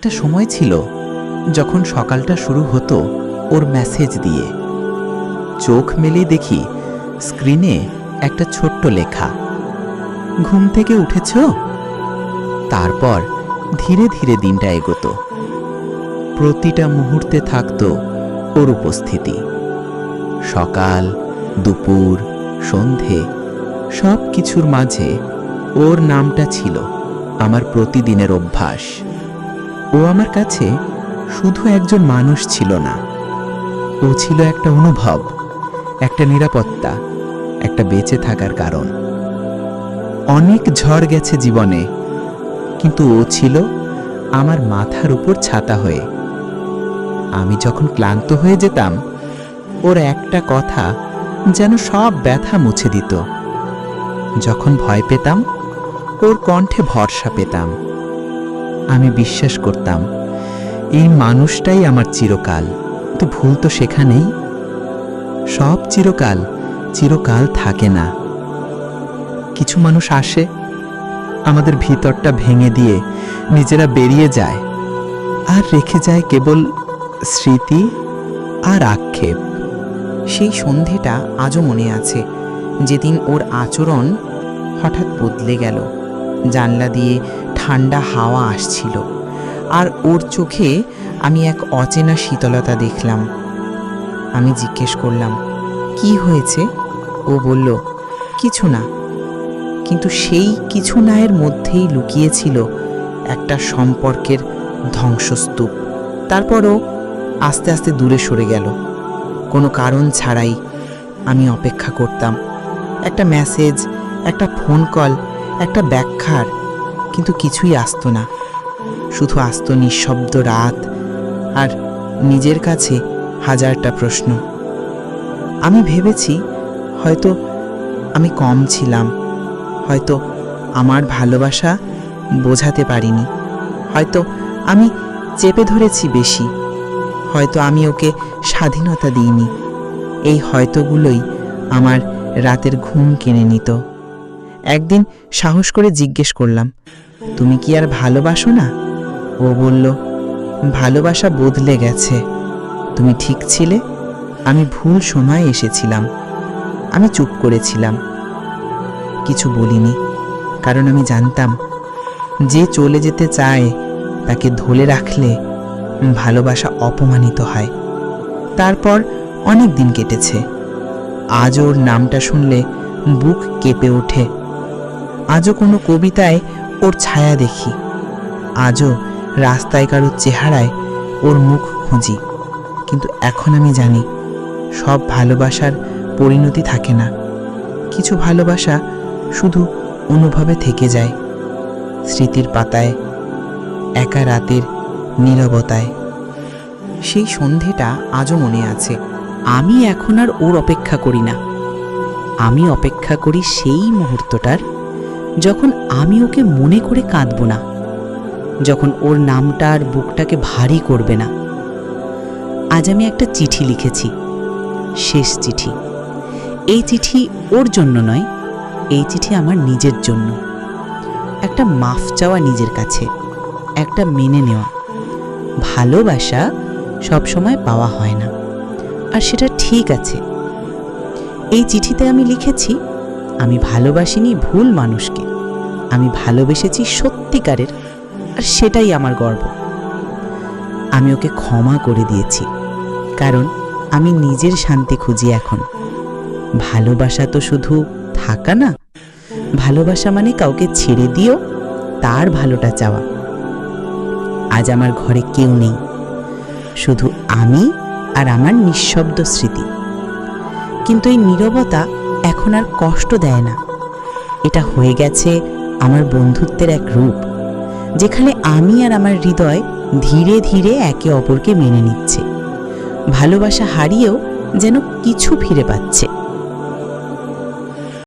একটা সময় ছিল যখন সকালটা শুরু হতো ওর মেসেজ দিয়ে। চোখ মেলে দেখি স্ক্রিনে একটা ছোট্ট লেখা। ঘুম থেকে উঠেছ? তারপর ধীরে ধীরে দিনটা এগোতো। প্রতিটা মুহূর্তে থাকতো ওর উপস্থিতি। সকাল, দুপুর, সন্ধে সব কিছুর মাঝে ওর নামটা ছিল আমার প্রতিদিনের অভ্যাস। ও আমার কাছে শুধু একজন মানুষ ছিল না। ও ছিল একটা অনুভব, একটা নিরাপত্তা, একটা বেঁচে থাকার কারণ। অনেক ঝড় গেছে জীবনে, কিন্তু ও ছিল আমার মাথার উপর ছাতা হয়ে। আমি যখন ক্লান্ত হয়ে যেতাম, ওর একটা কথা যেন সব ব্যথা মুছে দিত। যখন ভয় পেতাম, ওর কণ্ঠে ভরসা পেতাম। আমি বিশ্বাস করতাম, এই মানুষটাই আমার চিরকাল। তো ভুল তো সেখানেই। সব চিরকাল চিরকাল থাকে না। কিছু মানুষ আসে, আমাদের ভিতরটা ভেঙে দিয়ে নিজেরা বেরিয়ে যায়, আর রেখে যায় কেবল স্মৃতি আর আক্ষেপ। সেই সন্ধেটা আজও মনে আছে, যেদিন ওর আচরণ হঠাৎ বদলে গেল। জানলা দিয়ে ঠান্ডা হাওয়া আসছিল। আর ওর চোখে আমি এক অচেনা শীতলতা দেখলাম। আমি জিজ্ঞেস করলাম, কি হয়েছে? ও বলল, কিছু না। কিন্তু সেই কিছু না এর মধ্যেই লুকিয়েছিল একটা সম্পর্কের ধ্বংসস্তূপ। তারপরও আস্তে আস্তে দূরে সরে গেল। কোনো কারণ ছাড়াই আমি অপেক্ষা করতাম। একটা মেসেজ, একটা ফোন কল, একটা ব্যাখ্যার কিন্তু কিছুই আসতো না। শুধু আসতো নিঃশব্দ রাত আর নিজের কাছে হাজারটা প্রশ্ন। আমি ভেবেছি হয়তো আমি কম ছিলাম, হয়তো আমার ভালোবাসা বোঝাতে পারিনি, হয়তো আমি চেপে ধরেছি বেশি, হয়তো আমি ওকে স্বাধীনতা দিইনি, এই হয়তোগুলোই আমার রাতের ঘুম কিনে নিত। একদিন সাহস করে জিজ্ঞেস করলাম, তুমি কি আর ভালোবাসো না? ও বলল, ভালোবাসা বদলে গেছে। তুমি ঠিক ছিলে, আমি ভুল সময়ে এসেছিলাম। আমি চুপ করেছিলাম। কিছু বলিনি, কারণ আমি জানতাম, যে চলে যেতে চায়, তাকে ধরে রাখলে ভালোবাসা অপমানিত হয়। তারপর অনেক দিন কেটেছে। আজ ওর নামটা শুনলে বুক কেঁপে ওঠে। আজও কোনো কবিতায় ওর ছায়া দেখি। আজও রাস্তায় কারোর চেহারায় ওর মুখ খুঁজি। কিন্তু এখন আমি জানি, সব ভালোবাসার পরিণতি থাকে না। কিছু ভালোবাসা শুধু অনুভবে থেকে যায়, স্মৃতির পাতায়, একা রাতের নীরবতায়। সেই সন্ধেটা আজও মনে আছে, আমি এখন আর ওর অপেক্ষা করি না। আমি অপেক্ষা করি সেই মুহূর্তটার যখন আমি ওকে মনে করে কাঁদব না, যখন ওর নামটা আর বুকটাকে ভারী করবে না, আজ আমি একটা চিঠি লিখেছি, শেষ চিঠি। এই চিঠি ওর জন্য নয়, এই চিঠি আমার নিজের জন্য। একটা মাফ চাওয়া নিজের কাছে, একটা মেনে নেওয়া। ভালোবাসা সবসময় পাওয়া হয় না। আর সেটা ঠিক আছে। এই চিঠিতে আমি লিখেছি আমি ভালোবাসিনি ভুল মানুষকে। আমি ভালোবেসেছি সত্যিকারের, আর সেটাই আমার গর্ব। আমি ওকে ক্ষমা করে দিয়েছি, কারণ আমি নিজের শান্তি খুঁজি এখন। ভালোবাসা তো শুধু থাকা না, ভালোবাসা মানে কাউকে ছেড়ে দিও তার ভালোটা চাওয়া। আজ আমার ঘরে কেউ নেই, শুধু আমি আর আমার নিঃশব্দ স্মৃতি। কিন্তু এই নীরবতা এখন আর কষ্ট দেয় না। এটা হয়ে গেছে আমার বন্ধুত্বের এক রূপ, যেখানে আমি আর আমার হৃদয় ধীরে ধীরে একে অপরকে মেনে নিচ্ছে। ভালোবাসা হারিয়েও যেন কিছু ফিরে পাচ্ছে।